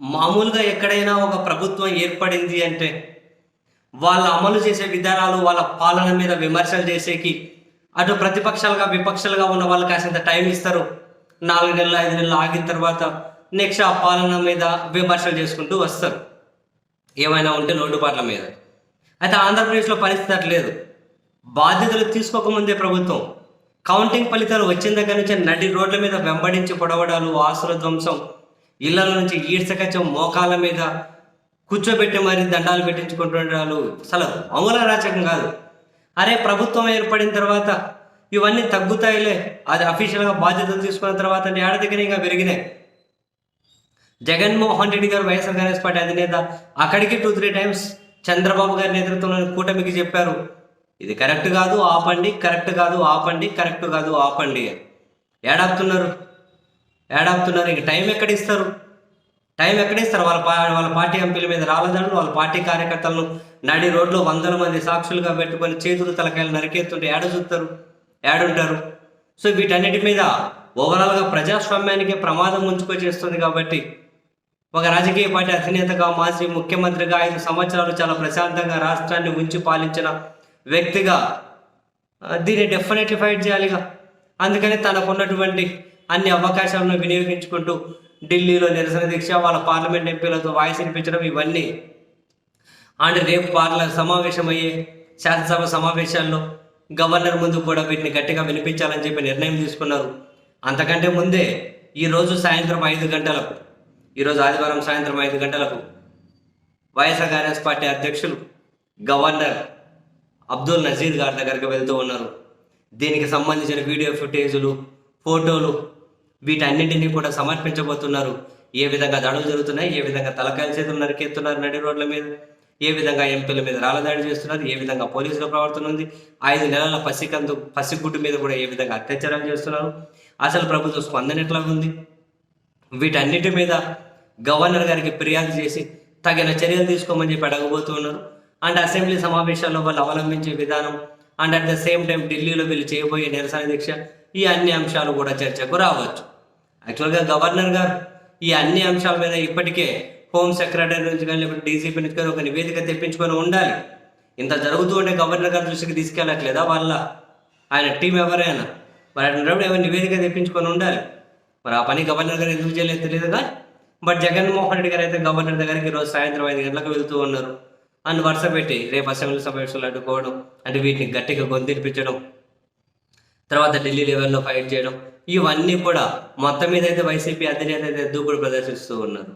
మామూలుగా ఎక్కడైనా ఒక ప్రభుత్వం ఏర్పడింది అంటే వాళ్ళ అమలు చేసే విధానాలు వాళ్ళ పాలన మీద విమర్శలు చేసేకి అటు ప్రతిపక్షాలుగా విపక్షాలుగా ఉన్న వాళ్ళు కాసింత టైం ఇస్తారు. నాలుగు నెలలు ఐదు నెలలు ఆగిన తర్వాత నెక్స్ట్ ఆ పాలన మీద విమర్శలు చేసుకుంటూ వస్తారు. ఏమైనా ఉంటే లోటుపాట్ల మీద. అయితే ఆంధ్రప్రదేశ్లో పరిస్థితి అట్లేదు బాధ్యతలు తీసుకోకముందే ప్రభుత్వం. కౌంటింగ్ ఫలితాలు వచ్చిన దగ్గర నుంచి నడి రోడ్ల మీద వెంబడించి పొడవడాలు ఆసుల ధ్వంసం ఇళ్ళలో నుంచి ఈడ్చకచ్చం మోకాల మీద కూర్చోబెట్టి మరి దండాలు పెట్టించుకుంటుండాలు అసలు అమూల రాచకం కాదు. అరే ప్రభుత్వం ఏర్పడిన తర్వాత ఇవన్నీ తగ్గుతాయిలే. అది అఫీషియల్గా బాధ్యతలు తీసుకున్న తర్వాత ఏడ దగ్గర ఇంకా పెరిగినాయి. జగన్మోహన్ రెడ్డి గారు వైఎస్ఆర్ కాంగ్రెస్ పార్టీ అధినేత అక్కడికి టూ త్రీ టైమ్స్ చంద్రబాబు గారి నేతృత్వంలోని కూటమికి చెప్పారు. ఇది కరెక్ట్ కాదు ఆపండి కరెక్ట్ కాదు ఆపండి కరెక్ట్ కాదు ఆపండి ఏడాపుతున్నారు? ఏడాపుతున్నారు ఇంక టైం ఎక్కడ ఇస్తారు టైం ఎక్కడ ఇస్తారు వాళ్ళ పా వాళ్ళ పార్టీ ఎంపీల మీద రాలదాడు వాళ్ళ పార్టీ కార్యకర్తలను నడి రోడ్లో వందల మంది సాక్షులుగా పెట్టుకొని చేతులు తలకాయలు నరికేస్తుంటే ఏడ చూస్తారు? ఏడుంటారు సో వీటన్నిటి మీద ఓవరాల్గా ప్రజాస్వామ్యానికి ప్రమాదం ముంచుకొచ్చేస్తుంది కాబట్టి ఒక రాజకీయ పార్టీ అధినేతగా మాజీ ముఖ్యమంత్రిగా ఐదు సంవత్సరాలు చాలా ప్రశాంతంగా రాష్ట్రాన్ని ఉంచి పాలించిన వ్యక్తిగా దీన్ని డెఫినెట్లీ ఫైట్ చేయాలిగా. అందుకని తనకున్నటువంటి అన్ని అవకాశాలను వినియోగించుకుంటూ ఢిల్లీలో నిరసన దీక్ష వాళ్ళ పార్లమెంట్ ఎంపీలతో వాయిస్ వినిపించడం ఇవన్నీ. అంటే రేపు పార్ల సమావేశమయ్యే శాసనసభ సమావేశాల్లో గవర్నర్ ముందు కూడా వీటిని గట్టిగా వినిపించాలని చెప్పి నిర్ణయం తీసుకున్నారు. అంతకంటే ముందే ఈరోజు సాయంత్రం ఐదు గంటలకు ఈరోజు ఆదివారం సాయంత్రం ఐదు గంటలకు వైఎస్ఆర్ కాంగ్రెస్ పార్టీ అధ్యక్షులు గవర్నర్ అబ్దుల్ నజీర్ గారి దగ్గరికి వెళ్తూ ఉన్నారు. దీనికి సంబంధించిన వీడియో ఫుటేజులు ఫోటోలు వీటన్నింటినీ కూడా సమర్పించబోతున్నారు. ఏ విధంగా దాడులు జరుగుతున్నాయి ఏ విధంగా తలకాయల చేతులు నరికెత్తున్నారు నడి రోడ్ల మీద ఏ విధంగా ఎంపీల మీద రాళ్ళదాడి చేస్తున్నారు ఏ విధంగా పోలీసుల ప్రవర్తన ఉంది ఐదు నెలల పసికందు పసిగుడ్డు మీద కూడా ఏ విధంగా అత్యాచారం చేస్తున్నారు. అసలు ప్రభుత్వ స్పందన ఎట్లా ఉంది? వీటన్నిటి మీద గవర్నర్ గారికి ఫిర్యాదు చేసి తగిన చర్యలు తీసుకోమని చెప్పి అడగబోతూ ఉన్నారు. అండ్ అసెంబ్లీ సమావేశాల్లో వాళ్ళు అవలంబించే విధానం and at the same time ఢిల్లీలో వీళ్ళు చేయబోయే నిరసన దీక్ష ఈ అన్ని అంశాలు కూడా చర్చకు రావచ్చు. యాక్చువల్గా గవర్నర్ గారు ఈ అన్ని అంశాల మీద ఇప్పటికే హోమ్ సెక్రటరీ నుంచి కానీ లేకపోతే డీజీపీ నుంచి కానీ ఒక నివేదిక తెప్పించుకొని ఉండాలి. ఇంత జరుగుతూ ఉంటే గవర్నర్ గారి దృష్టికి తీసుకెళ్ళట్లేదా వాళ్ళ? ఆయన టీం ఎవరైనా? మరి అటువంటి ఏమైనా నివేదిక తెప్పించుకొని ఉండాలి? మరి ఆ పని గవర్నర్ గారు ఎందుకు చేయలేదు తెలియదుగా బట్ జగన్మోహన్ రెడ్డి గారు అయితే గవర్నర్ దగ్గరికి ఈరోజు సాయంత్రం ఐదు గంటలకు వెళ్తూ ఉన్నారు. అని వరుస పెట్టి రేపు అసెంబ్లీ సమావేశాలు అడ్డుకోవడం అంటే వీటిని గట్టిగా గొంతినిపించడం తర్వాత ఢిల్లీ లెవెల్లో ఫైట్ చేయడం ఇవన్నీ కూడా మొత్తం మీద అయితే వైసీపీ అధినేత అయితే దూకుడు ప్రదర్శిస్తూ ఉన్నారు.